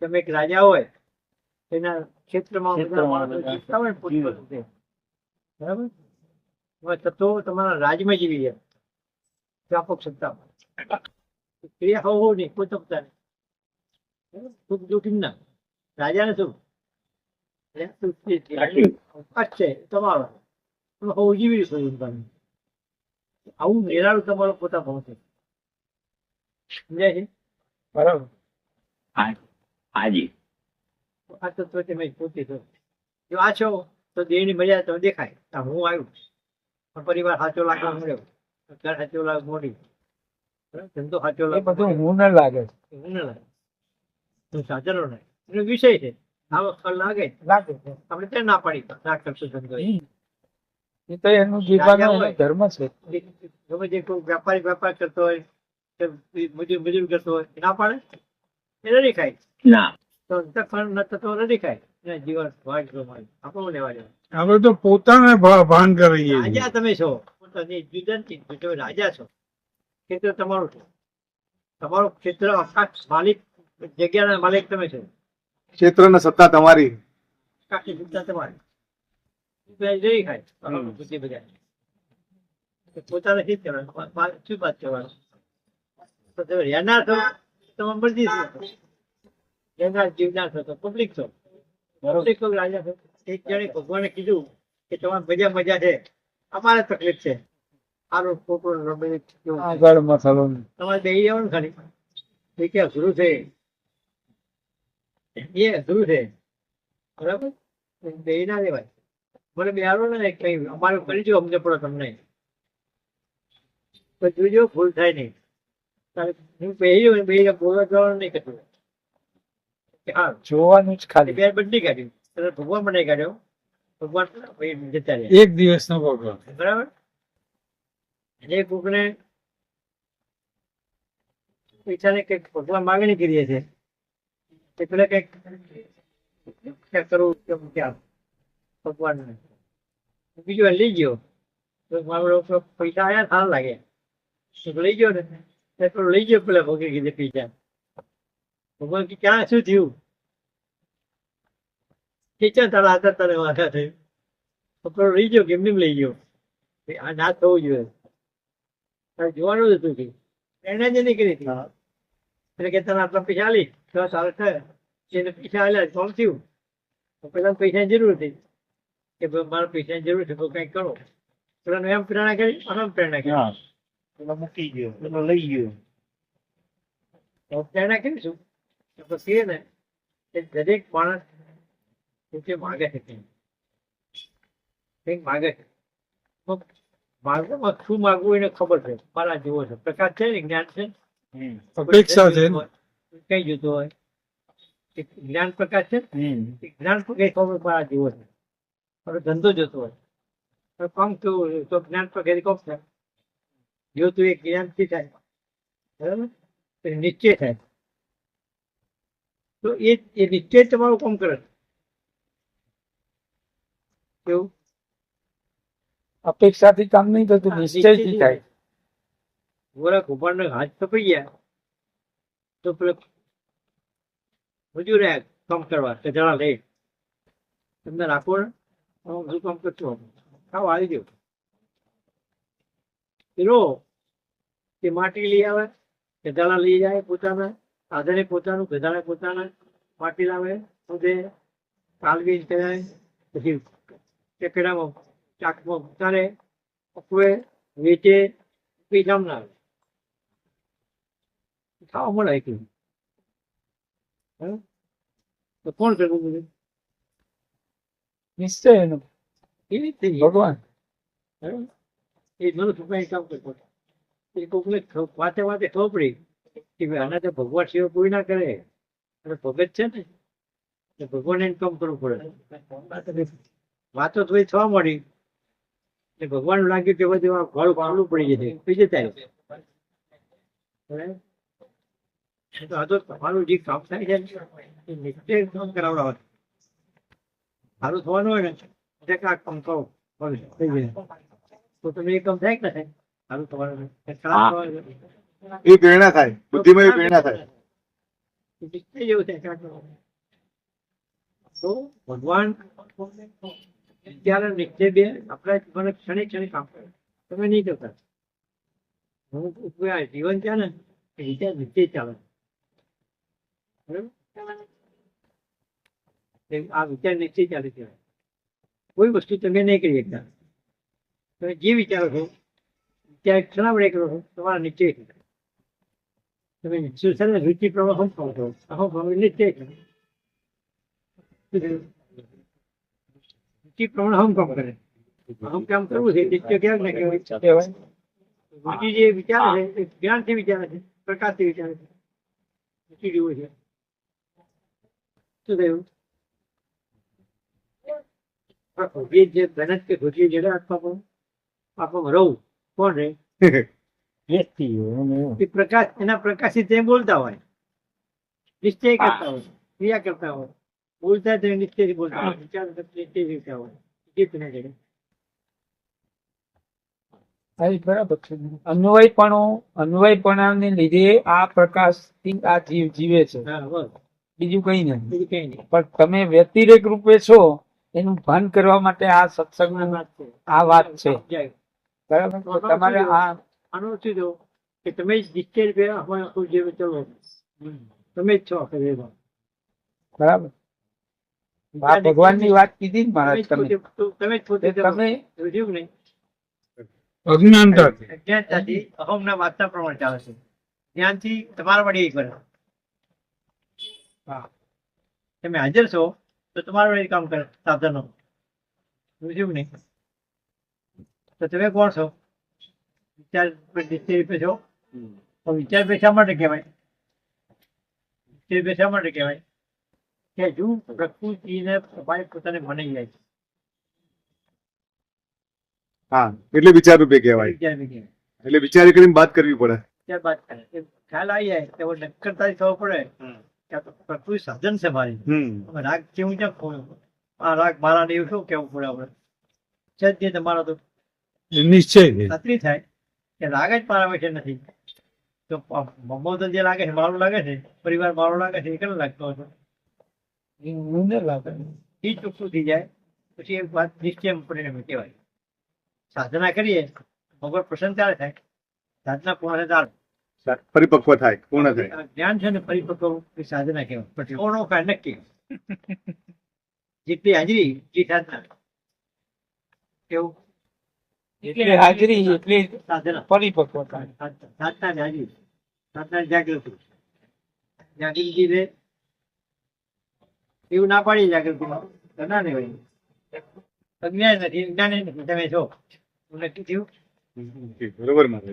તમે એક રાજા હોય એના ક્ષેત્રમાં જીવતા હોય ને બરાબર? હવે તત્વો તમારા રાજમાં જીવી જાય વ્યાપક સત્તામાં. ક્રિયા હોવું નહીં કોઈ તપતા નહીં. સુખ દુઃખી ના. રાજાને શું? છે. અવકાશ છે તમારો. તમે હોવું જીવી શકો તમે આવું નિરાળું તમારો પોતા ભાવ છે સમજાય છે? બરાબર. હાજી. આ તો તમે પૂછી છો જો આ છો તો દેહની મર્યાદા તમે દેખાય. તો હું આવ્યું પણ પરિવાર સાચો લાગવા મળ્યો ઘર સાચો લાગ મોડી ધંધો સાચો એ લાગ બધું હું ન લાગે હું ના લાગે. તું સાચલો નહીં એનો વિષય છે. આ વખત લાગે લાગે આપણે ત્યાં ના પાડી ના કરશો ધંધો એ. એ તો એનું જીવવાનો ધર્મ છે. ગમે જે કોઈ વેપારી વેપાર કરતો હોય કે મજૂર મજૂર કરતો હોય ના પાડે? એ નથી ખાય ના. તો અંતઃકરણ ન થતો નથી ખાય જીવન ભાગ પ્રમાણે આપણું લેવા દેવા? આપણે તો પોતાને ભાન કરીએ રાજા તમે છો. પોતાની જુદા તમે રાજા છો. ક્ષેત્ર તમારું છે. તમારું ક્ષેત્ર આકાશ માલિક જગ્યાના માલિક તમે છો. ક્ષેત્રની સત્તા તમારી. આકાશની સત્તા તમારી. ખાય. બુદ્ધિ બધા પોતાને શી શું વાત કરવાનું? તો તમે રહેનાર છો? તમે મરજી છો રહેનાર જીવનાર છો તો પબ્લિક છો. પબ્લિક રાજા છો. એક જણે ભગવાને કીધું કે તમારે મજા મજા છે. અમારે તકલીફ છે. આરો ખોટો રમે. આગળ મસાલો તમારે બે જવાનું ખાલી. એ કે અઘરું છે? એ અઘરું છે? બરાબર? દઈ ના દેવાય મને બિહારો ને કઈ અમારે કરી જો અમને પડો તમને. તો જોજો ભૂલ થાય નહીં. હું પહેર્યું ને બે બોલવા જવાનું નહીં કરતું. હા જોવાનું જ ખાલી. બે બંધી કાઢ્યું. તરત ભગવાન મને કાઢ્યો. ભગવાન જતા રહ્યા એક દિવસ ભગવાન બરાબર? જે કોકને પૈસાને કંઈક ભગવાન માગણી કરીએ છે. તે પેલા કંઈક કરવું કેમ ક્યાં? ભગવાનને. બીજું લઈ ગયો. તો મારો પૈસા આવ્યા સારા લાગે લઈ ગયો ને. પેલો લઈ ગયો પેલા ભોગી કીધે પૈસા ભગવાન કે ક્યાં શું થયું? કિચન તારા હાથે તને વાંધા થયું? પેટ્રોલ લઈ ગયો કેમ લઈ ગયો? આ ના થવું જોઈએ. તારે જોવાનું જ હતું કે પ્રેરણા જ નહીં કરી હતી. એટલે કે તને આટલા પૈસા આલી તો સારું થયા. એને પૈસા આલ્યા કોણ થયું? પેલા પૈસાની જરૂર હતી. કે ભાઈ મારે પૈસાની જરૂર છે તો કંઈક કરો. પેલા એમ પ્રેરણા કરી આમ પ્રેરણા કરી. પેલો મૂકી ગયો પેલો લઈ ગયો તો પ્રેરણા કરીશું પછી ને એ દરેક માણસ પોતે માગે છે કંઈક માગે છે તો માગવામાં શું માગવું એને ખબર છે મારા જેવો છે પ્રકાશ છે ને જ્ઞાન છે અપેક્ષા છે કઈ જોતો હોય જ્ઞાન પ્રકાશ છે જ્ઞાન પ્રકાશ ખબર મારા જેવો છે હવે ધંધો જતો હોય કામ કેવું હોય તો જ્ઞાન પ્રકાશ કોમ થાય જો તું એક જ્ઞાનથી થાય બરાબર? નિશ્ચય થાય. તો એ એ નિશ્ચય તમારું કામ કરે કેવું? અપેક્ષાથી કામ નહીં થતું નિશ્ચયથી થાય. ગોરા કુંભારને હાથ કપાઈ ગયા તો પેલો મજૂર આયા કામ કરવા કે જણા લે તમને રાખો હું કામ કરતો. ખાવ આવી ગયો. પેલો તે માટી લઈ આવે ગધાડા લઈ જાય પોતાના આધારે પોતાનું ગધાડા પોતાના માટી લાવે ખોદે કાલવી કરાય પછી ટેકડામાં ચાકમાં ઉતારે પકવે વેચે પૈસા ના આવે ખાવા મળે એટલું હે? તો કોણ કરવું બધું નિશ્ચય એનો એ રીતે. ભગવાન બરાબર? એ કામ કરતો એ કોકને વાતે વાતે ખબર પડી કે ભાઈ આના તો ભગવાન સિવાય કોઈ ના કરે. અને ભગત છે ને ભગવાન એને કામ કરવું પડે. વાતો થોડી થવા મળી. એટલે ભગવાન લાગ્યું કે બધું ફળ ફાળવું પડી જશે થાય બરાબર? તો તમારું જે કામ થાય છે ને, એ નિશ્ચય કામ કરાવડાવે. સારું થવાનું હોય ને એટલે આ કામ જાય તો તમે એ કામ થાય કે થાય સારું. થવાનું? એ પ્રેરણા થાય. બુદ્ધિમાં એ પ્રેરણા થાય. જેવું છે તો ભગવાન અત્યારે નિશ્ચય બે આપણા જીવન ક્ષણે ક્ષણે કામ કરે. તમે નહીં કરતા. હું જીવન છે ને એ વિચાર નિશ્ચય ચાલે. બરાબર? આ વિચાર નિશ્ચય ચાલે છે. કોઈ વસ્તુ તમે નહીં કરી શકતા. તમે જે વિચારો છો ત્યાં ઘણા વડે કરો છો તમારા નિશ્ચય. તમે નિશ્ચય છે ને રુચિ પ્રમાણે હમ કરો છો? અહમ પ્રમાણે નિશ્ચય રુચિ પ્રમાણે હમ કામ કરે? અહમ કામ કરવું છે? નિશ્ચય ક્યાંક ના કહેવાય. રુચિ જે વિચાર છે, એ જ્ઞાનથી વિચારે છે, પ્રકાશથી વિચારે છે. રુચિ જેવું છે. શું થયું? જે મહેનત કે રુચિ જે આત્મા આપવામાં રહું કોણ રે. એ પ્રકાશ એના પ્રકાશથી તે બોલતા હોય. નિશ્ચય કરતા હોય. ક્રિયા કરતા હોય. બોલતા તે નિશ્ચયથી બોલતા હોય. વિચાર કરતા નિશ્ચયથી વિચાર હોય. જીત ના જડે બરાબર છે. અન્વયપણું અન્વયપણાને લીધે આ પ્રકાશથી આ જીવ જીવે છે. બીજું કઈ નહીં. બીજું કઈ નહીં. પણ તમે વ્યતિરેક રૂપે છો એનું ભાન કરવા માટે આ સત્સંગ આ વાત છે. આ વાત છે. સમજાય. બરાબર તમારે આ આનો શું થયું કે તમે જ નિશ્ચય રૂપે આમાં આખું જીવન ચલો. તમે જ છો આખા બરાબર. આ ભગવાનની વાત કીધી ને મહારાજ તમે તમે. જ પોતે તમે સમજ્યું નહીં? અજ્ઞાનતાથી અજ્ઞાનતાથી અહમના વાતના પ્રમાણે ચાલે છે. જ્ઞાનથી તમારા વડે એક કરે હા. તમે હાજર છો તો તમારા વડે કામ કરે સાધનો. સમજ્યું નહીં? તો તમે કોણ છો? વિચાર નિશ્ચય રૂપે છો? તો વિચાર પે શા માટે કહેવાય. નિશ્ચય પે શા માટે કહેવાય કે જો પ્રકૃતિને તમારે પોતાને મનાઈ જાય છે. હા એટલે વિચાર રૂપે કહેવાય. વિચાર એટલે વિચાર કરીને વાત કરવી પડે. ત્યારબાદ કરે. એ ખ્યાલ આવી જાય. તો નક્કરતા ખબર પડે કે આ તો પ્રકૃતિ સાધન છે મારી. રાગ કેવું છે? ખોયું આ રાગ મારા ને એવું શું કેવું પડે આપણે? છે તમારો તો નિશ્ચય ખાતરી થાય કે લાગે જ મારા વિશે નથી. તો મમ્મો તો જે લાગે છે મારું લાગે છે પરિવાર મારો લાગે છે એ કેમ લાગતો હતો હું ન લાગે. એ ચોખ્ખું થઈ જાય પછી એ વાત નિશ્ચય પરિણમે કહેવાય. સાધના કરીએ ભગવાન પ્રસન્ન ત્યારે થાય. સાધના પૂર્ણ ત્યારે પરિપક્વ થાય પૂર્ણ થાય. જ્ઞાન છે ને પરિપક્વ એ સાધના કહેવાય. પછી કોનો કાંઈ નક્કી. જેટલી હાજરી એટલી સાધના. કેવું એટલે હાજરી એટલે પરિપક્વતા સાધના. ને હાજરી સાધના જાગૃતિ જાગૃતિ રે. એવું ના પાડી જાગૃતિમાં. ના ને ભાઈ અજ્ઞાન નથી જ્ઞાન તમે છો નક્કી થયું? બરોબર મારે.